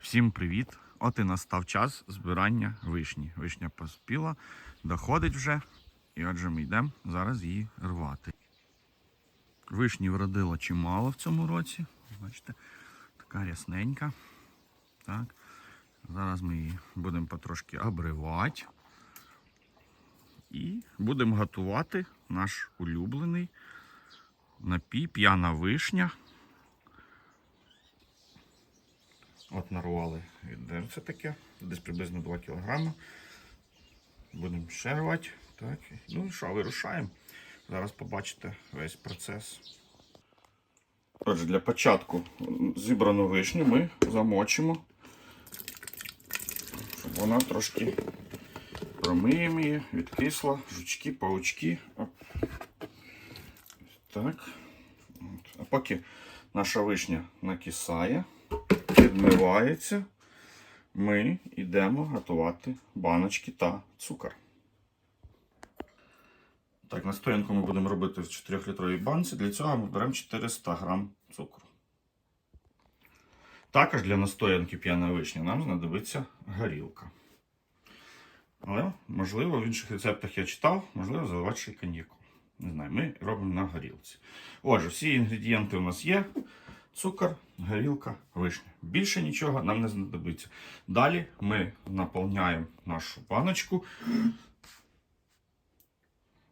Всім привіт! От і настав час збирання вишні. Вишня поспіла, доходить вже. І отже, ми йдемо зараз її рвати. Вишні вродило чимало в цьому році. Бачите, така рясненька. Так. Зараз ми її будемо потрошки обривати. І будемо готувати наш улюблений напій п'яна вишня. От нарвали відерце таке, десь приблизно 2 кг. Будемо ще рвати. Так. Ну і що, вирушаємо. Зараз побачите весь процес. Отже, для початку зібрану вишню ми замочимо, щоб вона трошки промиємо її, відкисла, жучки, паучки. Так. От. А поки наша вишня накисає, відмивається, ми йдемо готувати баночки та цукор. Так, настоянку ми будемо робити в 4-літровій банці. Для цього ми беремо 400 грам цукру. Також для настоянки п'яна вишня нам знадобиться горілка. Але, можливо, в інших рецептах я читав, можливо, заливати ще коньяку. Не знаю, ми робимо на горілці. Отже, всі інгредієнти у нас є: цукор, горілка, вишня. Більше нічого нам не знадобиться. Далі ми наповняємо нашу баночку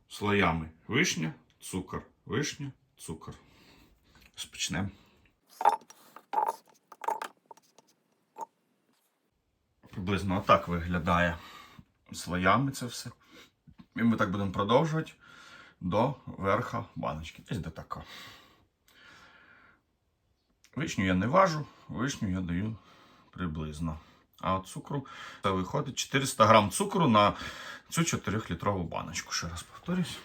слоями вишня, цукор, вишня, цукор. Розпочнемо. Приблизно отак виглядає слоями це все. І ми так будемо продовжувати до верха баночки. Десь до така. Вишню я не важу, вишню я даю приблизно. А цукру це виходить 400 грам цукру на цю 4-літрову баночку. Ще раз повторюсь.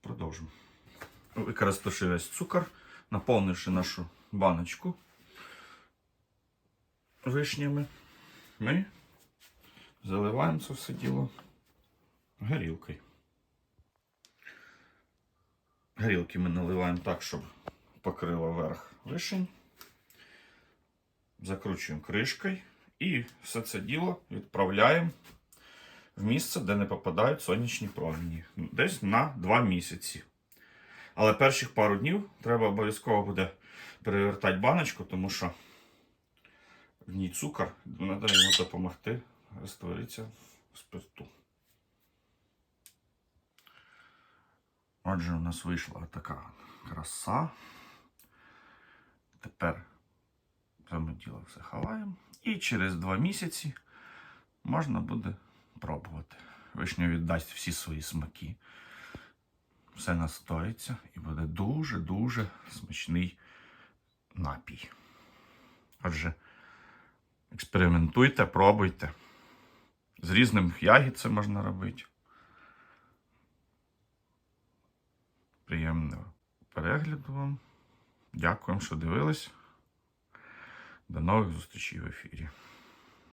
Продовжимо. Використавши весь цукор, наповнивши нашу баночку вишнями, ми заливаємо це все діло горілкою. Горілки ми наливаємо так, щоб покрило верх вишень. Закручуємо кришкою і все це діло відправляємо в місце, де не попадають сонячні промені. Десь на 2 місяці. Але перших пару днів треба обов'язково буде перевертати баночку, тому що в ній цукор, треба йому допомогти розтворитися в спирту. Отже, у нас вийшла така краса. Тепер це діло все ховаємо. І через два місяці можна буде пробувати. Вишня віддасть всі свої смаки. Все настоїться і буде дуже-дуже смачний напій. Отже, експериментуйте, пробуйте. З різним ягід це можна робити. Приємного перегляду вам. Дякуємо, що дивились. До нових зустрічей в ефірі.